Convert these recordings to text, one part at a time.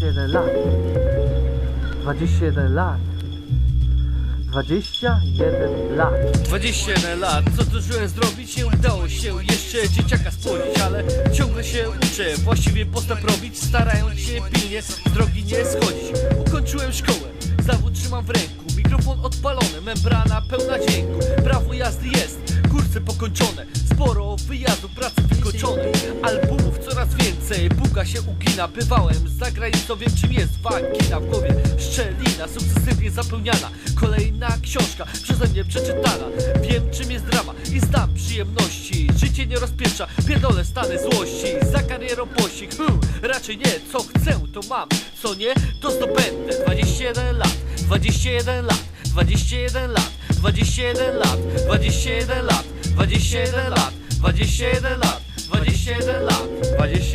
21 lat. 21 lat. 21 lat. 21 lat, co zdążyłem zrobić, nie udało się jeszcze dzieciaka spłodzić Ale ciągle się uczę, właściwie postęp robić Starając się pilnie z drogi nie schodzić. Ukończyłem szkołę, zawód trzymam w ręku. Mikrofon odpalony, membrana pełna dźwięku. Prawo jazdy jest, kursy pokończone. Sporo wyjazdów, pracy wykończonej Albumów coraz więcej, buga się ugina. Bywałem za granicą, wiem czym jest wagina. W głowie Szczelina, sukcesywnie zapełniana. Kolejna książka przeze mnie przeczytana. Wiem czym jest drama i znam przyjemności. Życie nie rozpiesza, pierdolę stany złości. Za karierą pościg, hmm, raczej nie. Co chcę to mam, co nie to zdobędę 21 lat, 21 lat 21 lat, 21 lat 21 lat, 21 lat 21 lat, 21 lat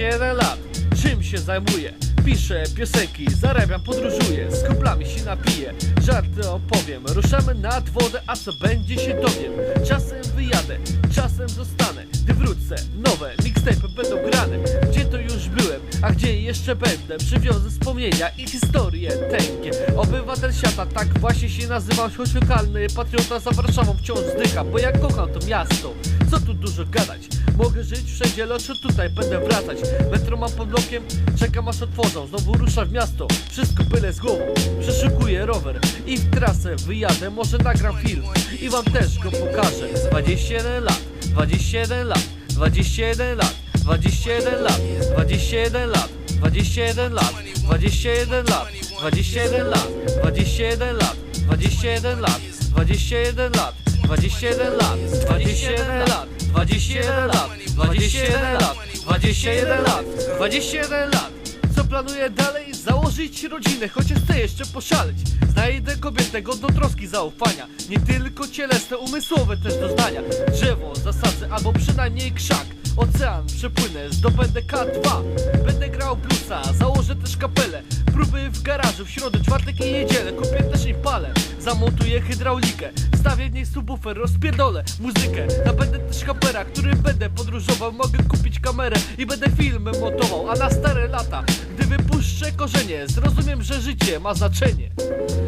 21 lat Czym się zajmuję? Piszę piosenki, zarabiam, podróżuję Z kumplami się napiję, żarty opowiem Ruszamy nad wodę, a co będzie się dowiem? Czasem wyjadę, czasem zostanę Gdy wrócę, nowe mixtape będą grane. Gdzie to już byłem, a gdzie jeszcze będę? Przywiozę wspomnienia i historie tęgie. Obywatel świata, tak właśnie się nazywam Choć lokalny patriota za Warszawą wciąż zdycha Bo ja kocham to miasto, co tu dużo gadać Mogę żyć wszędzie, lecz tutaj będę wracać Metro mam pod blokiem, czekam aż otworzą Znowu rusza w miasto, wszystko byle z głową Przeszukuję rower i w trasę wyjadę Może nagram film i wam też go pokażę 21 lat, 21 lat, 21 lat 21 lat, 21 lat, 21 lat, 21 lat, 21 lat, 21 lat, 21 lat, 21 lat 21 lat, 21 lat, 21 lat, 21 lat, 21 lat, 21 lat. Co planuję dalej? Założyć rodzinę, chociaż chcę jeszcze poszaleć. Znajdę kobietę godną troski zaufania. Nie tylko cielesne, umysłowe też doznania Drzewo zasadzę albo przynajmniej krzak. Ocean przepłynę, zdobędę K2 Będę grał bluesa, założę też kapelę. Próby w garażu w środę, czwartek i niedzielę. Kupię też impalę, zamontuję hydraulikę Stawię w niej subwoofer, rozpierdolę muzykę. Nabędę też kapera, który będę podróżował. Mogę kupić kamerę i będę filmy montował. A na stare lata, gdy wypuszczę korzenie Zrozumiem, że życie ma znaczenie.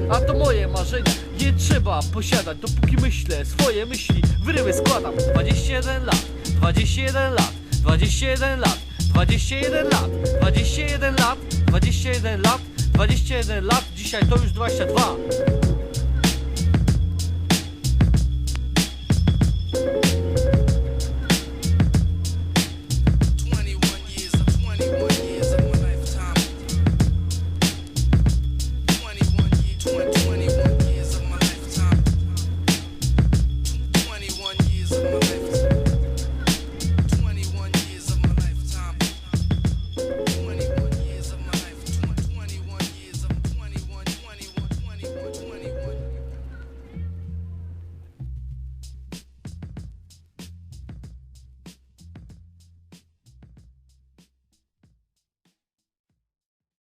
A to moje marzenia, je trzeba posiadać Dopóki myślę, swoje myśli. Wyryły składam. 21 lat, 21 lat, 21 lat 21 lat, 21 lat, 21 lat, 21 lat, dzisiaj to już 22